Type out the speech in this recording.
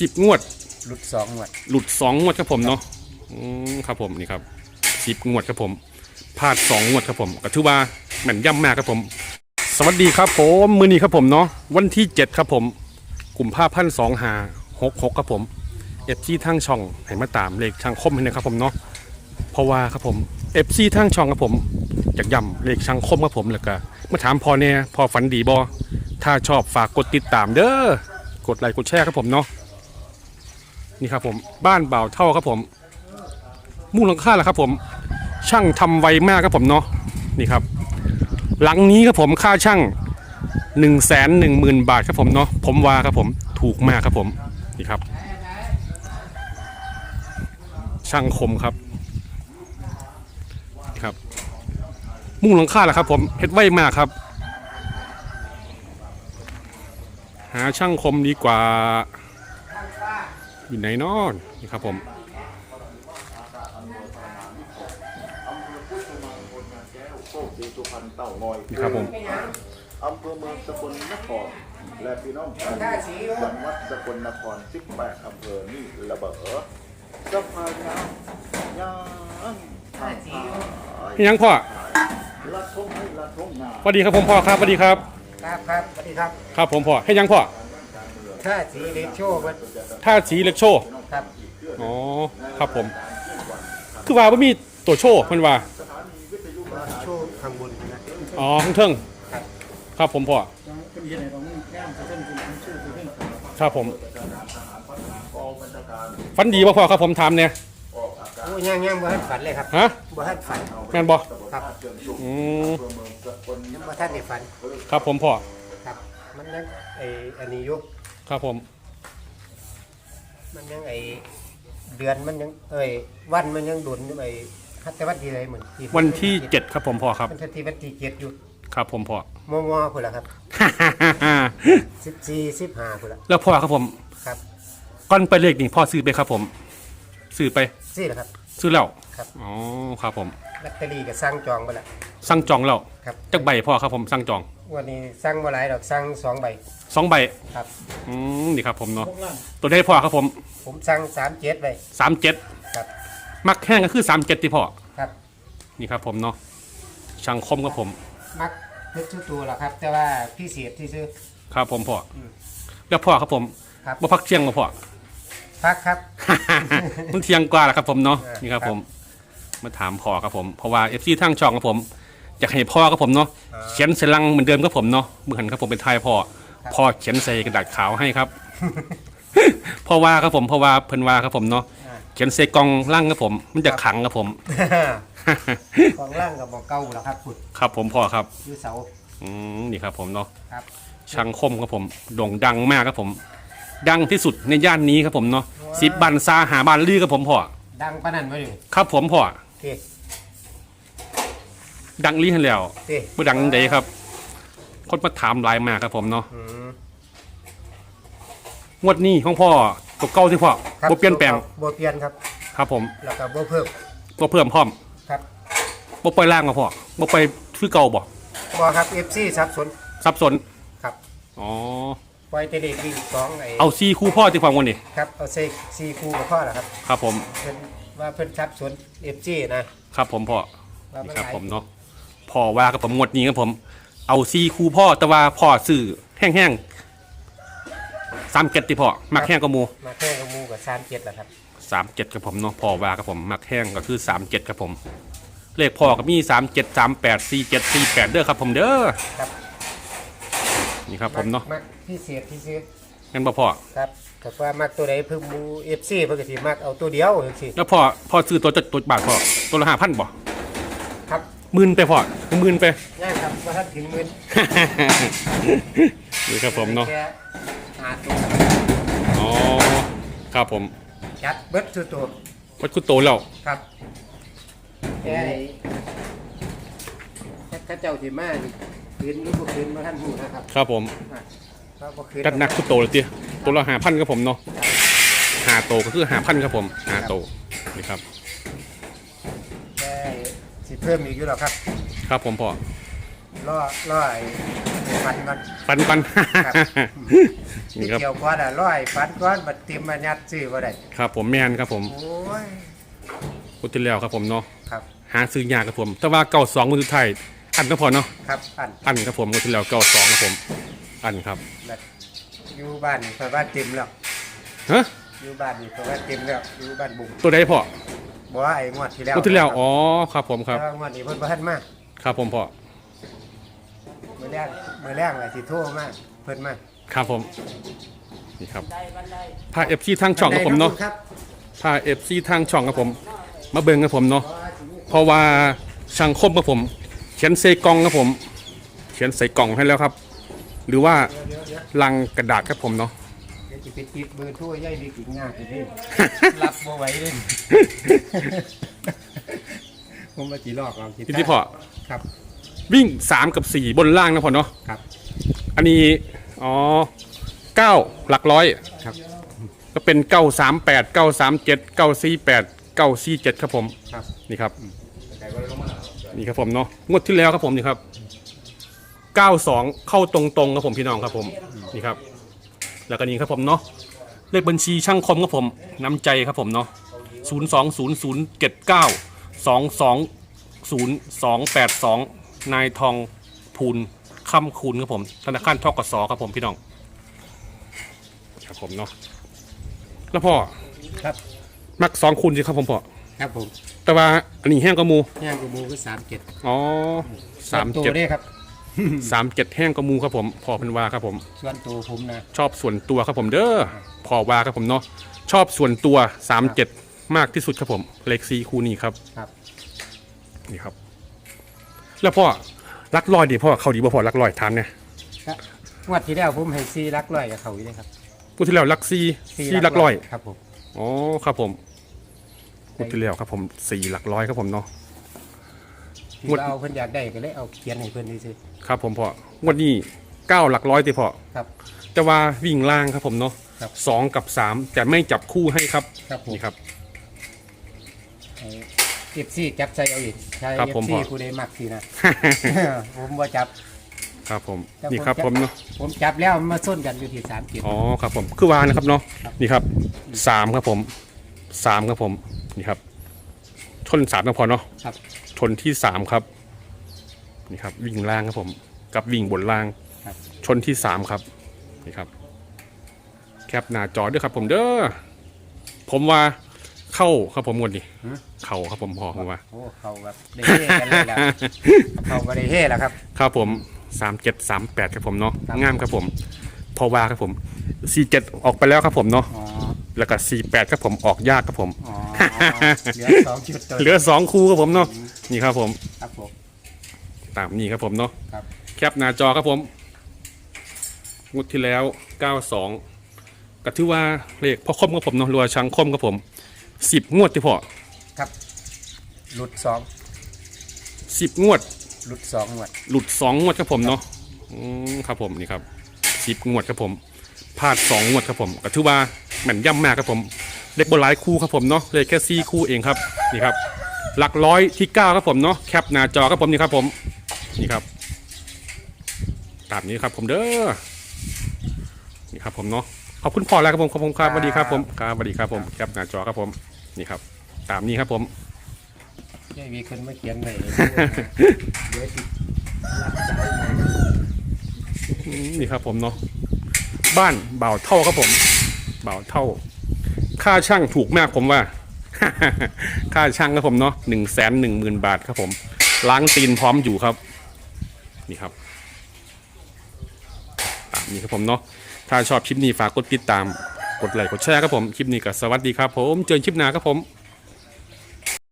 สิบงวด หลุดสองงวดหลุดสองงวดครับผมเนาะอืมครับผมนี่ครับสิบงวดครับผมพลาดสองงวดครับผมก็ถือว่าแม่นย่ำมากครับผม สวัสดีครับผมมือนี้ครับผมเนาะวันที่เจ็ดครับผมกลุ่มภาพันสองหาหกหกครับผมเอฟซีทางช่องให้มาตามเลขช่างคมให้นะครับผมเนาะเพราะว่าครับผมเอฟซีทางช่องครับผมอยากย่ำเลขช่างคมครับผมแล้วก็มาถามพอเนี่ยพอฝันดีบอถ้าชอบฝากกดติดตามเด้อกดไลค์กดแชร์ครับผมเนาะ นี่ครับผมบ้านเบาเท่าครับผมมูลค่าละครับ ผม ช่างทำไวมากครับผมเนาะนี่ครับ หลังนี้ครับผมค่าช่าง1นึ่งแสนหนึ่งหมื่นบาทครับผมเนาะผมว่าครับผมถูกมากครับผมนี่ครับ ช่างคมครับนี่ครับ มุ่งหลังคาละครับ ผมเฮ็ดไวมากครับ หาช่างคมดีกว่า อยู่ไหนนอนนี่ครับผมโชคดีสุพรรณเต่างอยนี่ครับผมอำเภอเมืองสกลนคร และพี่น้องชาวจังหวัดสกลนคร 18 อำเภอนี่ระเบิดสะพานน้ำยางทางสายพี่ยังพ่อละทงให้ละทงนาสวัสดีครับผมพ่อครับสวัสดีครับ ครับครับสวัสดีครับ ครับผมพ่อให้ยังพ่อ ถ้าสีเล็กโชว์มันท่าสีเล็กโชว์ครับอ๋อครับผม คือว่าไม่มีตัวโชว์มันว่าโชว์ข้างบนนะอ๋อข้างเทิงครับครับผมพ่อครับผมฝันดีป่ะพ่อครับผมถามเนี่ยโอ้ยังยังบ่ทันฝันเลยครับฮะบ่ทันฝันแม่นบ่ครับอืมยังบ่ทันได้ฝัน ครับผมพ่อครับมันยังไออันนี้อยู่ ครับผม มันยังไอเดือนมันยังเอ้ยวันมันยังดุนอยู่ไอฮัตแต่วันที่ไรเหมือนวันที่เจ็ดครับผมพ่อครับมันที่วันที่เจ็ดอยู่ครับผมพ่อมอมอพุ่นละครับสิบสี่สิบห้าพุ่นละแล้วพ่อครับผมครับก่อนไปเลขนี่พ่อซื้อไปครับผมซื้อไปสี่ละครับ ซื้อแล้วครับอ๋อครับผมลอตเตอรี่ก็สั่งจองไปละสั่งจองแล้วครับจักใบพ่อครับผมสั่งจอง วันนี้สั่งมาหลายดอกสั่งสองใบสองใบครับ อืมนี่ครับผมเนาะตัวได้พ่อครับผม ผมสั่งสามเจ็ดใบสามเจ็ดครับ มักแห้งก็คือสามเจ็ดที่พ่อครับ นี่ครับผมเนาะช่างคมครับผม มักเพชรชุดตัวละครับ แต่ว่าพี่เสียที่ซื้อครับผมพ่ออมแล้วพ่อครับผมครับบ่พักเที่ยงมาพ่อพักครับมันเที่ยงกว่าแล้วครับผมเนาะเออนี่ครับครับผม มาถามพ่อครับผมเพราะว่าเอฟซีทางช่องครับผม อยากให้พ่อครับผมเนาะเออเขียนใส่ลังเหมือนเดิมครับผมเนาะเมื่อหันครับผมเป็นทายพ่อพ่อเขียนใส่กระดาษขาวให้ครับเพราะว่าครับผมเพราะว่าเพิ่นว่าครับผมเนาะอ่าเขียนใส่กล่องล่างครับผม มันจะขังครับผมของล่างกับบอกเก่าแล้วครับขุดครับผมพ่อครับอยู่เสาอืมนี่ครับผมเนาะครับช่างคมครับผมโด่งดังมากครับผม ดังที่สุดในย่านนี้ครับผมเนาะสิบบันซาหาบานลือครับผมพ่อดังปานนั้นมาอยู่ครับผมพ่อเต้ ดังลีให้แล้วเต้บ่ดังใดครับ คนมาถามหลายมากครับผมเนาะอืมงวดนี้ของพ่อตัวเก่าที่พ่อครับบ่เปลี่ยนแปลงบ่เปลี่ยนครับ ครับผมแล้วก็บ่เพิ่มบ่เพิ่มพร้อมครับบ่ปล่อยล่างมาพ่อบ่ปล่อยคือเก่าบ่บ่ครับ FC สับสนสับสนครับอ๋อปล่อยแต่เด็กวิ่งสองไอ้เอาซีคู่พ่อที่ฟังวันนี้ครับเอาเซซีคูกับพ่อแล้วครับครับผมเพิ่นว่าเพิ่นสับสน FC นะครับผมพ่อว่านี่มันครับหลายผมเนาะ พ่อว่ากับผมงวดนี้ครับผม เอาซีคู่พ่อแต่ว่าพ่อซื้อแห้งๆสามเจ็ดที่พ่อมักแห้งก็มูมาแค่กับหมูกับ37แล้วครับสามเจ็ดครับผมเนาะพ่อว่ากับผมมักแห้งก็คือสามเจ็ดครับผม เลขพ่อก็มีสามเจ็ดสามแปดสี่เจ็ดสี่แปดเด้อครับผมเด้อครับนี่ครับผมเนาะมักพิเศษที่ซื้องั้นบ่พ่อครับแต่ว่ามักตัวใดเพิ่มหมู FC เพิ่นก็สิมักเอาตัวเดียวจังซี่แล้วพ่อพ่อซื้อตัวจะตัวบาทพ่อตัวละห้าพันบ่ครับห มื่นไปพ่อหมื่นไปย่างครับว่าท่านถึงหมื่นนี่ครับผมเนาะแค่หาตัวอ๋อครับผมจัดเบิดสุดตัววัดคุณโตแล้วครับแค่ไอ้แค่ข้าเจ้าสิมานี่คืนหรือบ่คืนบ่ท่านฮู้นะครับครับผมว่าบ่คืนจัดหนักคุณโตเลยเตี้ยตัวละห้าพันครับผมเนาะห้าโตก็คือห้าพันครับผมห้าโตนี่ครับแค่สิ เพิ่มอีกอยู่หรอกครับครับผมพ่อรอรอไอ้ฟันก่อนปันปัน ครับนี่ครับ เกี่ยวก้อนอะร้อยฟันก้อนบัดเต็มมายัดซื้อบ่ได้ครับผมแมนครับผมโอ้ยพุทธิแล้วครับผมเนาะครับหาซื้อยากครับผม แต่ว่าเก่าสองมือสุดท้ายอันก็พอเนาะครับอันอันครับผมพุทธิแล้วเก่าสองครับผม อันครับแล้วอยู่บ้านนี่เพราะว่าเต็มแล้วฮะอยู่บ้านนี่เพราะว่าเต็มแล้วอยู่บ้านบุ้งตัวใดพอ บ่ว่าไอ้งวดที่แล้วพุทธิแล้วอ๋อครับผมครับแต่ว่างวดนี้เพิ่นบ่ทันมาครับผมพอมื้อแรกมื้อแรกน่ะสิโทรมาเพิ่นมาครับผมนี่ครับพาเอฟซีทางช่องครับผมเนาะครับพาเอฟซีทางช่องครับผม มาเบิ่งครับผมเนาะเพราะว่าช่างคมครับผม เขียนใส่กล่องครับผม เขียนใส่กล่องให้แล้วครับ หรือว่าเดี๋ยวเดี๋ยวลังกระดาษครับผมเนาะ เดี๋ยวสิไปติดเบอร์โทรยายมีกินงากพี่รับบ่ไหวเลยผมมาจีลอกเอากีที่ตาร์ที่พอครับ วิ่ง3กับ4บนล่างนะพอเนาะครับ อันนี้อ๋อ9หลักร้อยครับ ก็เป็น9 3 8 9 3 7 9 4 8 9 4 7ครับผมครับนี่ครับนี่ครับผมเนาะงวดที่แล้วครับผมนี่ครับ 92 เข้าตรงๆครับผมพี่น้องครับผมนี่ครับ แล้วก็นี่ครับผมเนาะเลขบัญชีช่างคมครับผมน้ำใจครับผมเนาะ0 2 0 0 7 9 2 2 0 2 8 2 นายทองพูนคำคูณครับผม ธนาคารทกสครับผมพี่น้องครับผมเนาะแล้วพ่อครับ มักสองคูณสิครับผมพ่อครับผม แต่ว่าอันนี้แห้งกว่าหมูย่างกูมูคือสามเจ็ดอ๋อสามตัวเจ็ดด้ครับ สามเจ็ดแห้งกว่าหมูครับผมพอเป็นว่าครับผม ส่วนตัวผมนะชอบส่วนตัวครับผมเด้อพอว่าครับผมเนาะชอบส่วนตัวสามเจ็ดมากที่สุดครับผมเลขซีคูนี่ครับครับนี่ครับ แล้วพ่อรักลอยดีพ่อเขาดีบ่พ่อรักลอยถามเนี่ยก็งวดที่แล้วผมให้ซีรักร้อยกับเขาอยู่เลยครับพูดที่แล้วรักซีซีรักลอยครับผมอ๋อครับผมพูดที่แล้วครับผมสี่หลักร้อยครับผมเนาะ ที่งวดเราเอาเพิ่นอยากได้ก็เลยเอาเขียนให้เพิ่นซื่อครับผมพ่องวดนี้เก้าหลักร้อยติพ่อๆครับ แต่ว่าวิ่งล่างครับผมเนาะครับสองกับสามแต่ไม่จับคู่ให้ครับครับผม นี่ครับ เอฟซีจับใส่เอาอีกใช่ครับเอผมฟซีพอผู้ใดมักสินะ ผมบ่จับครับผมแต่นี่ครับจัผมเนาะผมจับแล้วมันมาส้นกันอยู่ที่สามเจ็ด อ๋อครับผมคือวางนะครับเนาะนี่ครับสามครับผมสามครับผมนี่ครับ ชนสามก็พอเนาะครับชนที่สามครับนี่ครับ วิ่งล่างครับผม กับวิ่งบนล่าง ครับ ชนที่สามครับนี่ครับ แคปหน้าจอด้วยครับ ผมเด้อผมว่าเข้าครับผมหมดนี่เข้าครับผมพอผมว่า โอ้เขาแบบได้เฮ่กันเลยล่ะเขาก็ได้เฮ่แล้วครับ ครับผมสามเจ็ดสามแปดครับผมเนาะครับ งามครับผม พอว่าครับผมสี่เจ็ดออกไปแล้วครับผมเนาะอ๋อแล้วก็สี่แปดครับผมออกยากครับผม อ๋อ เหลือสองจุดตัวเหลือสองคู่ครับผมเนาะนี่ครับผม ครับผม ตามนี้ครับผมเนาะครับ แคปหน้าจอครับผมงวดที่แล้วเก้าสองก็ถือว่าเลขพ่อคมครับผมเนาะรัวช้างคมครับผมสิบงวดที่พอครับ หลุดสองสิบงวด หลุดสองหมวดหลุดสองงวดครับผมเนาะอืมครับผมนี่ครับสิบงวดครับผมพลาดสองงวดครับผมก็ถือว่า แม่นย่ำมากครับผม เล็กบนหลายคู่ครับผมเนาะเลยแค่สี่คู่เองครับนี่ครับ หลักร้อยที่เก้าครับผมเนาะแคปหน้าจอครับผมนี่ครับผมนี่ครับตามนี้ครับผมเด้อนี่ครับผมเนาะขอบคุณพ่อแล้วครับผมขอบคุณครับสวัสดีครับผมครับสวัสดีครับผมแคปหน้าจอครับผมนี่ครับ ตามนี้ครับผมยายมีคนมาเขียนไว้เดี๋ยวสิอืมนี่ครับผมเนาะบ้านเบาวเท่าครับผม เบาเท่า ค่าช่างถูกมากผมว่า ค่าช่างครับผมเนาะหนึ่งแสนหนึ่งหมื่นบาทครับผม ล้างตีนพร้อมอยู่ครับ นี่ครับตามนี้ครับผมเนาะถ้าชอบคลิปนี้ฝากกดติดตาม กดไลค์กดแชร์ครับผม คลิปนี้ก็สวัสดีครับผม เจอกันคลิปหน้าครับผม